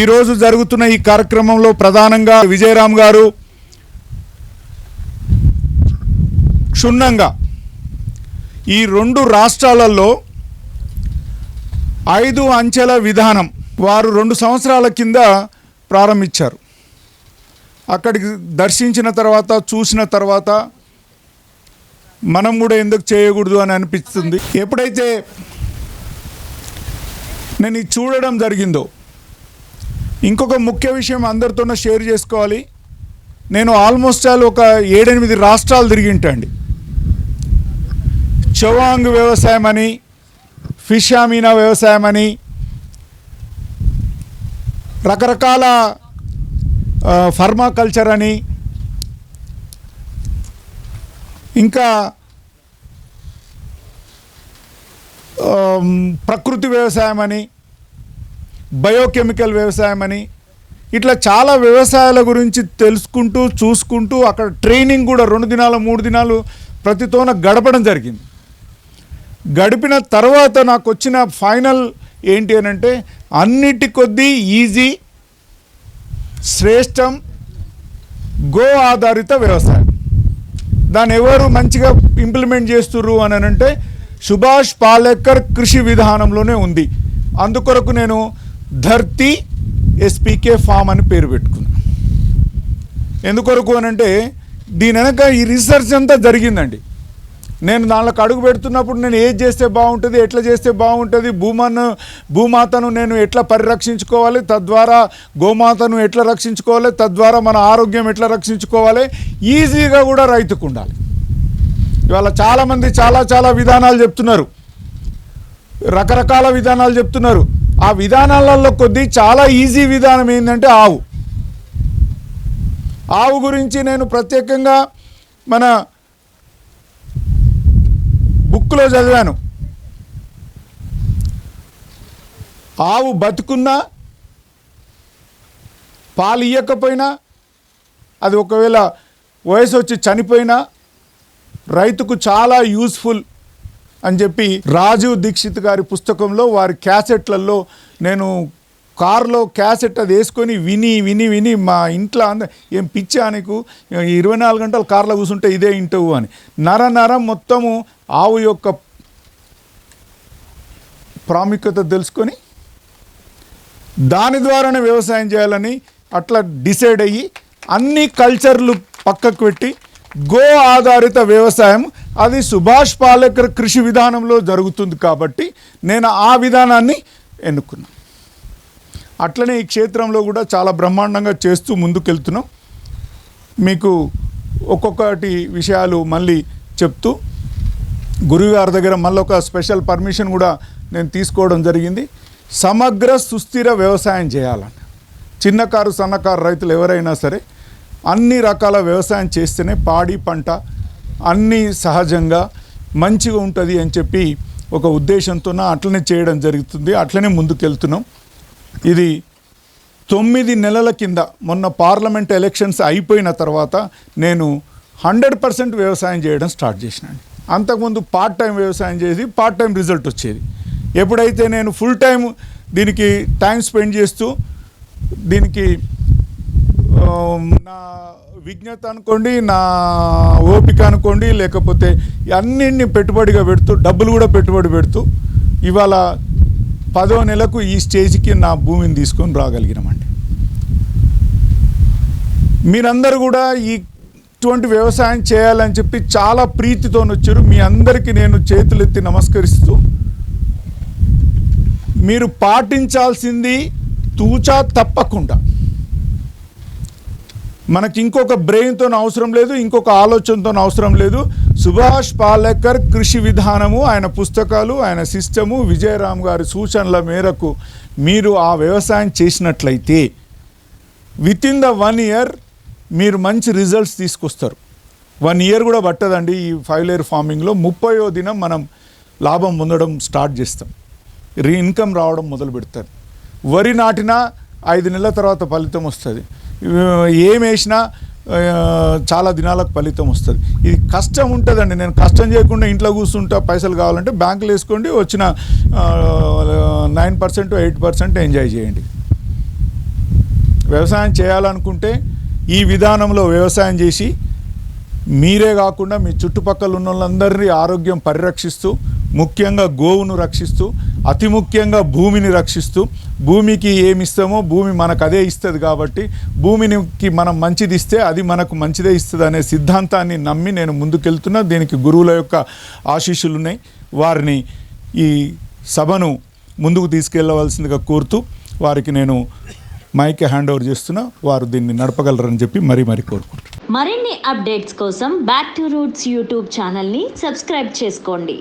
ఈరోజు జరుగుతున్న ఈ కార్యక్రమంలో ప్రధానంగా విజయరామ్ గారు క్షుణ్ణంగా ఈ రెండు రాష్ట్రాలలో ఐదు అంచెల విధానం వారు రెండు సంవత్సరాల కింద ప్రారంభించారు. అక్కడికి దర్శించిన తర్వాత చూసిన తర్వాత మనం కూడా ఎందుకు చేయకూడదు అని అనిపిస్తుంది. ఎప్పుడైతే నేను ఇది చూడడం జరిగిందో ఇంకొక ముఖ్య విషయం అందరితోనూ షేర్ చేసుకోవాలి. నేను ఆల్మోస్ట్ ఆల్ ఒక ఏడెనిమిది రాష్ట్రాలు తిరిగింటండి. చవాంగ్ వ్యవసాయం అని ఫిషామీనా వ్యవసాయం అని రకరకాల ఫర్మాకల్చర్ అని ఇంకా ప్రకృతి వ్యవసాయం అని బయోకెమికల్ వ్యవసాయం అని. ఇట్లా చాలా వ్యవసాయాల గురించి తెలుసుకుంటూ చూసుకుంటూ అక్కడ ట్రైనింగ్ కూడా రెండు దినాలు మూడు దినాలు ప్రతితోన గడపడం జరిగింది. గడిపిన తర్వాత నాకు వచ్చిన ఫైనల్ ఏంటి అని అంటే అన్నిటి కొద్దీ ఈజీ శ్రేష్టం గో ఆధారిత వ్యవసాయం. దాన్ని ఎవరు మంచిగా ఇంప్లిమెంట్ చేస్తుర్రు అని అంటే సుభాష్ పాలేకర్ కృషి విధానంలోనే ఉంది. అందుకొరకు నేను ధర్తి ఎస్పీకే ఫామ్ అని పేరు పెట్టుకున్నాను ఎందుకొరకు అని అంటే దీని వెనక ఈ రీసెర్చ్ అంతా జరిగిందండి. నేను దానిలోకి అడుగు పెడుతున్నప్పుడు నేను ఏది చేస్తే బాగుంటుంది ఎట్లా చేస్తే బాగుంటుంది భూమను భూమాతను నేను ఎట్లా పరిరక్షించుకోవాలి తద్వారా గోమాతను ఎట్లా రక్షించుకోవాలి తద్వారా మన ఆరోగ్యం ఎట్లా రక్షించుకోవాలి ఈజీగా కూడా రైతుకు ఉండాలి. ఇవాళ చాలామంది చాలా చాలా విధానాలు చెప్తున్నారు. రకరకాల విధానాలు చెప్తున్నారు. ఆ విధానాలలో కొద్దీ చాలా ఈజీ విధానం ఏంటంటే ఆవు. ఆవు గురించి నేను ప్రత్యేకంగా మన బుక్లో చదివాను. ఆవు బతుకున్నా పాలు ఇయ్యకపోయినా అది ఒకవేళ వయసు వచ్చి చనిపోయినా రైతుకు చాలా యూస్ఫుల్ అని చెప్పి రాజీవ్ దీక్షిత్ గారి పుస్తకంలో వారి క్యాసెట్లలో నేను కారులో క్యాసెట్ అది వేసుకొని విని విని విని మా ఇంట్లో అంద ఏం పిచ్చా నీకు? ఇరవై నాలుగు గంటలు కార్లో కూర్చుంటే ఇదే ఇంటవు అని. నర నరం మొత్తము ఆవు యొక్క ప్రాముఖ్యత తెలుసుకొని దాని ద్వారానే వ్యవసాయం చేయాలని అట్లా డిసైడ్ అయ్యి అన్ని కల్చర్లు పక్కకు పెట్టి గో ఆధారిత వ్యవసాయం. అది సుభాష్ పాలేకర్ కృషి విధానంలో జరుగుతుంది కాబట్టి నేను ఆ విధానాన్ని ఎన్నుకున్నాను అట్లనే ఈ క్షేత్రంలో కూడా చాలా బ్రహ్మాండంగా చేస్తూ ముందుకెళ్తున్నాం. మీకు ఒక్కొక్కటి విషయాలు మళ్ళీ చెప్తూ గురువుగారి దగ్గర మళ్ళీ ఒక స్పెషల్ పర్మిషన్ కూడా నేను తీసుకోవడం జరిగింది. సమగ్ర సుస్థిర వ్యవసాయం చేయాలని చిన్నకారు సన్నకారు రైతులు ఎవరైనా సరే అన్ని రకాల వ్యవసాయం చేస్తేనే పాడి పంట అన్నీ సహజంగా మంచిగా ఉంటుంది అని చెప్పి ఒక ఉద్దేశంతో అట్లనే చేయడం జరుగుతుంది. అట్లనే ముందుకెళ్తున్నాం. ఇది తొమ్మిది నెలల కింద మొన్న పార్లమెంట్ ఎలక్షన్స్ అయిపోయిన తర్వాత నేను హండ్రెడ్ పర్సెంట్ వ్యవసాయం చేయడం స్టార్ట్ చేసినాను. అంతకుముందు పార్ట్ టైం వ్యవసాయం చేసి పార్ట్ టైం రిజల్ట్ వచ్చేది. ఎప్పుడైతే నేను ఫుల్ టైం దీనికి టైం స్పెండ్ చేస్తూ దీనికి నా విజ్ఞత అనుకోండి నా ఓపిక అనుకోండి లేకపోతే అన్నింటినీ పెట్టుబడిగా పెడుతూ డబ్బులు కూడా పెట్టుబడి పెడుతూ ఇవాళ పదో నెలకు ఈ స్టేజ్కి నా భూమిని తీసుకొని రాగలిగినామండి. మీరందరూ కూడా ఈ ఇటువంటి వ్యవసాయం చేయాలని చెప్పి చాలా ప్రీతితో వచ్చారు మీ అందరికీ నేను చేతులెత్తి నమస్కరిస్తూ మీరు పాటించాల్సింది తూచా తప్పకుండా. మనకి ఇంకొక బ్రెయిన్తో అవసరం లేదు ఇంకొక ఆలోచనతో అవసరం లేదు. సుభాష్ పాలేకర్ కృషి విధానము ఆయన పుస్తకాలు ఆయన సిస్టము విజయరామ్ గారి సూచనల మేరకు మీరు ఆ వ్యవసాయం చేసినట్లయితే with in the one year మీరు మంచి రిజల్ట్స్ తీసుకొస్తారు. వన్ ఇయర్ కూడా పట్టదండి ఈ ఫైవ్ లేయర్ ఫార్మింగ్లో ముప్పయో దినం మనం లాభం పొందడం స్టార్ట్ చేస్తాం. రీ ఇన్కమ్ రావడం మొదలు పెడతారు. వరి నాటిన ఐదు నెలల తర్వాత ఫలితం వస్తుంది. ఏం వేసినా చాలా దినాలకు ఫలితం వస్తుంది. ఇది కష్టం ఉంటుందండి. నేను కష్టం చేయకుండా ఇంట్లో కూర్చుంటా పైసలు కావాలంటే బ్యాంకులు వేసుకోండి వచ్చిన nine percent eight percent enjoy చేయండి. వ్యవసాయం చేయాలనుకుంటే ఈ విధానంలో వ్యవసాయం చేసి మీరే కాకుండా మీ చుట్టుపక్కల ఉన్న వాళ్ళందరినీ ఆరోగ్యం పరిరక్షిస్తూ ముఖ్యంగా గోవును రక్షిస్తూ అతి ముఖ్యంగా భూమిని రక్షిస్తూ భూమికి ఏమి ఇస్తామో భూమి మనకు అదే ఇస్తుంది కాబట్టి భూమికి మనం మంచిది ఇస్తే అది మనకు మంచిదే ఇస్తుంది అనే సిద్ధాంతాన్ని నమ్మి నేను ముందుకెళ్తున్నా. దీనికి గురువుల యొక్క ఆశీస్సులు ఉన్నాయి వారిని ఈ సభను ముందుకు తీసుకెళ్ళవలసిందిగా కోరుతూ వారికి నేను మైక్ హ్యాండ్ ఓవర్ చేస్తున్నా. వారు దీన్ని నడపగలరని చెప్పి మరీ మరీ కోరుకుంటున్నాను మరిన్ని అప్డేట్స్ కోసం బ్యాక్ టు రూట్స్ యూట్యూబ్ ఛానల్ని సబ్స్క్రైబ్ చేసుకోండి.